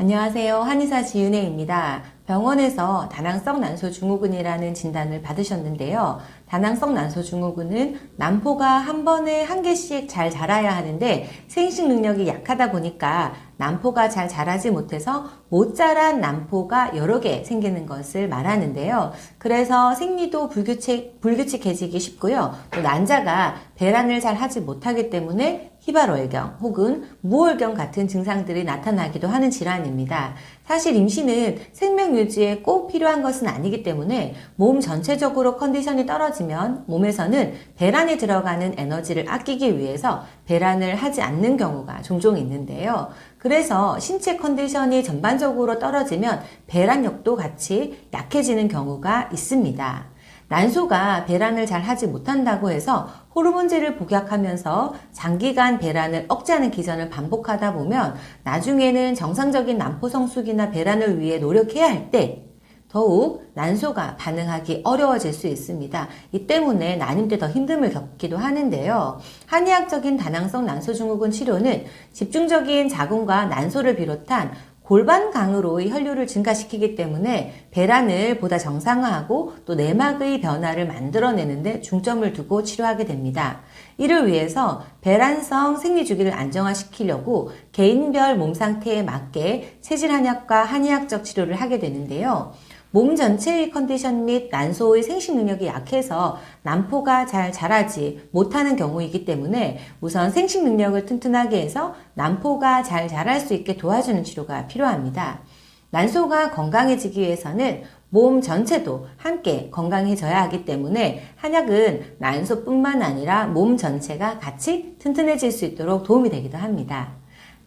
안녕하세요. 한의사 지윤혜입니다. 병원에서 다낭성 난소 증후군이라는 진단을 받으셨는데요. 다낭성 난소 증후군은 난포가 한 번에 한 개씩 잘 자라야 하는데 생식 능력이 약하다 보니까 난포가 잘 자라지 못해서 못 자란 난포가 여러 개 생기는 것을 말하는데요. 그래서 생리도 불규칙, 불규칙해지기 쉽고요. 또 난자가 배란을 잘 하지 못하기 때문에 희발월경 혹은 무월경 같은 증상들이 나타나기도 하는 질환입니다. 사실 임신은 생명 유지에 꼭 필요한 것은 아니기 때문에 몸 전체적으로 컨디션이 떨어지면 몸에서는 배란에 들어가는 에너지를 아끼기 위해서 배란을 하지 않는 경우가 종종 있는데요. 그래서 신체 컨디션이 전반적으로 떨어지면 배란력도 같이 약해지는 경우가 있습니다. 난소가 배란을 잘 하지 못한다고 해서 호르몬제를 복약하면서 장기간 배란을 억제하는 기전을 반복하다 보면 나중에는 정상적인 난포 성숙이나 배란을 위해 노력해야 할 때 더욱 난소가 반응하기 어려워질 수 있습니다. 이 때문에 난임 때 더 힘듦을 겪기도 하는데요. 한의학적인 다낭성 난소 증후군 치료는 집중적인 자궁과 난소를 비롯한 골반강으로의 혈류를 증가시키기 때문에 배란을 보다 정상화하고 또 내막의 변화를 만들어내는데 중점을 두고 치료하게 됩니다. 이를 위해서 배란성 생리주기를 안정화시키려고 개인별 몸 상태에 맞게 체질 한약과 한의학적 치료를 하게 되는데요. 몸 전체의 컨디션 및 난소의 생식 능력이 약해서 난포가 잘 자라지 못하는 경우이기 때문에 우선 생식 능력을 튼튼하게 해서 난포가 잘 자랄 수 있게 도와주는 치료가 필요합니다. 난소가 건강해지기 위해서는 몸 전체도 함께 건강해져야 하기 때문에 한약은 난소뿐만 아니라 몸 전체가 같이 튼튼해질 수 있도록 도움이 되기도 합니다.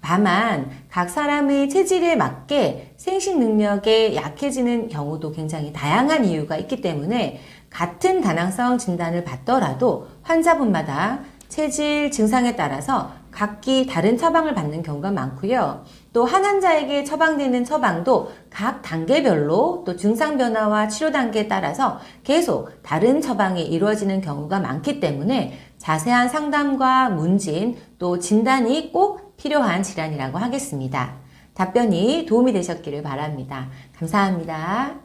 다만 각 사람의 체질에 맞게 생식 능력에 약해지는 경우도 굉장히 다양한 이유가 있기 때문에 같은 다낭성 진단을 받더라도 환자분마다 체질 증상에 따라서 각기 다른 처방을 받는 경우가 많고요. 또 한 환자에게 처방되는 처방도 각 단계별로 또 증상 변화와 치료 단계에 따라서 계속 다른 처방이 이루어지는 경우가 많기 때문에 자세한 상담과 문진 또 진단이 꼭 필요한 질환이라고 하겠습니다. 답변이 도움이 되셨기를 바랍니다. 감사합니다.